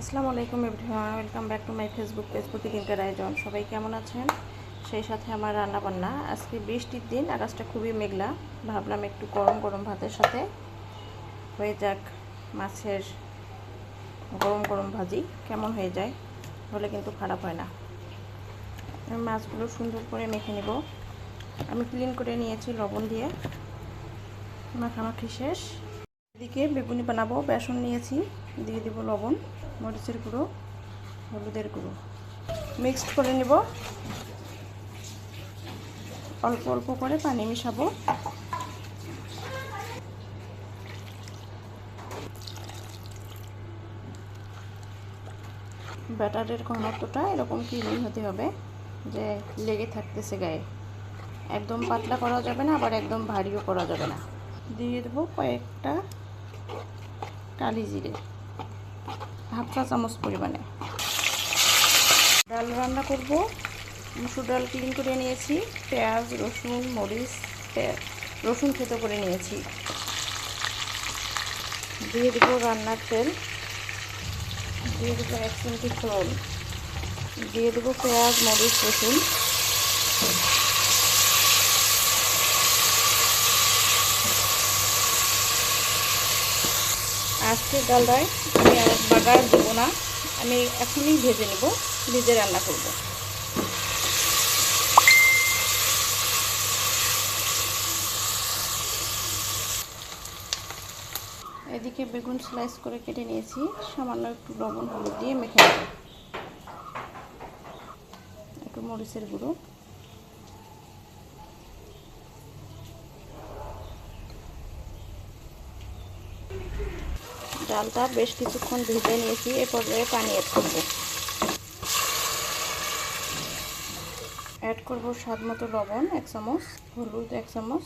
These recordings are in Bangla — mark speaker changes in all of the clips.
Speaker 1: আসসালামু আলাইকুম everyone, welcome back to my Facebook page প্রতিদিনকার আয়োজন সবাই কেমন আছেন? সেই সাথে আমার রান্না বান্না আজকে বৃষ্টির দিন, আকাশটা খুবই মেঘলা। ভাবলাম একটু গরম গরম ভাতের সাথে। হয়ে যাক মাছের গরম গরম ভাজি। কেমন হয়ে যায় হলে কিন্তু খারাপ হয় না। আমি মাছগুলো সুন্দর করে মেখে নেব। আমি ক্লিন করে নিয়েছি লবণ দিয়ে। মাখামাখি শেষ। এদিকে বেগুনি বানাবো, বেসন নিয়েছি। দিয়ে দেবো লবণ। মরিচের গুঁড়ো, হলুদের গুঁড়ো। মিক্সড করে নেব। অল্প অল্প করে পানি মিশাবো। ব্যাটারের ঘনত্বটা এরকম ক্রিমি হতে হবে, যে লেগে থাকতেছে গায়ে। একদম পাতলা করা যাবে না, আবার একদম ভারীও করা যাবে না। দিয়ে দেবো কয়েকটা কালি জিরে। হাফ চা চামচ পরিমাণে। ডাল রান্না করব। মুসুর ডাল ক্লিন করে নিয়েছি। পেঁয়াজ, রসুন, মরিচ রসুন থেতো করে নিয়েছি। দিয়ে দেবো রান্নার তেল। দিয়ে দেবো এক চিমটি ফোড়ন দিয়ে দেবো পেঁয়াজ, মরিচ, রসুন। আজকে ডালটায় আমি বাগার দেবো না। আমি এখনই ভেজে নেব, ভেজে রান্না করব। এদিকে বেগুন স্লাইস করে কেটে নিয়েছি, সামান্য একটু লবণ, হলুদ দিয়ে মেখে নেব। একটু মরিচের গুঁড়ো। ডালটা বেশ কিছুক্ষণ ভেজে নিয়েছি, এ পর্যায়ে পানি অ্যাড করব। অ্যাড করব স্বাদ মতো লবণ, এক চামচ, হলুদ এক চামচ,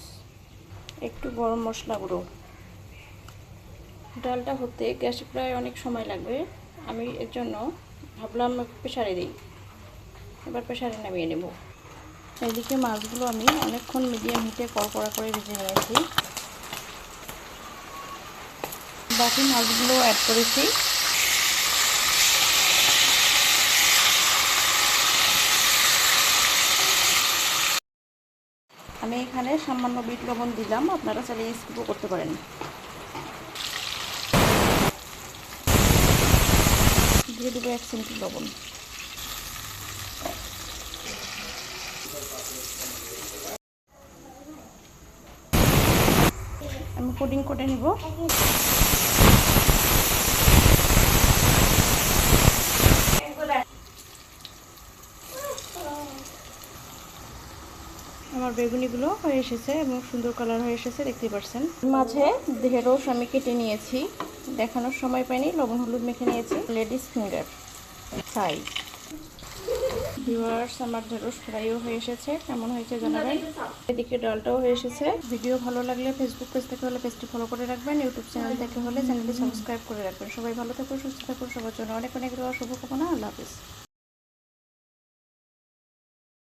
Speaker 1: একটু গরম মশলা গুঁড়ো। ডালটা হতে গ্যাসে প্রায় অনেক সময় লাগবে, আমি এর জন্য ভাবলাম প্রেশারে দিই। এবার প্রেশারে নামিয়ে নেব। এদিকে মাছগুলো আমি অনেকক্ষণ মিডিয়াম হিটে কড়কড়া করে ভেজে নিয়েছি। বাকি মাছগুলো অ্যাড করেছি। আমি এখানে সামান্য বিট লবণ দিলাম, আপনারা চাইলে স্কিপও করতে পারেন। দিয়ে দেবো এক চিমটি লবণ। আমি কোডিং করে নিব। আমার বেগুনিগুলো হয়ে এসেছে এবং সুন্দর কালার হয়ে এসেছে দেখতে পাচ্ছেন মাঝে ঢেঁড়স আমি কেটে নিয়েছি। দেখানোর সময় পাইনি, লবণ হলুদ মেখে নিয়েছি। লেডিস ফিঙ্গার ছাই ভিউয়ার্স আমার ঢেঁড়স ফ্রাইও হয়ে এসেছে, কেমন হয়েছে জানাবেন? এদিকে ডলটাও হয়ে এসেছে। ভিডিও ভালো লাগলে ফেসবুক পেজ থেকে হলে পেজটি ফলো করে রাখবেন ইউটিউব চ্যানেল থেকে হলে চ্যানেলটি সাবস্ক্রাইব করে রাখবেন। সবাই ভালো থাকুন, সুস্থ থাকুন, সবার জন্য অনেক অনেক শুভকামনা, আল্লাহ হাফিজ।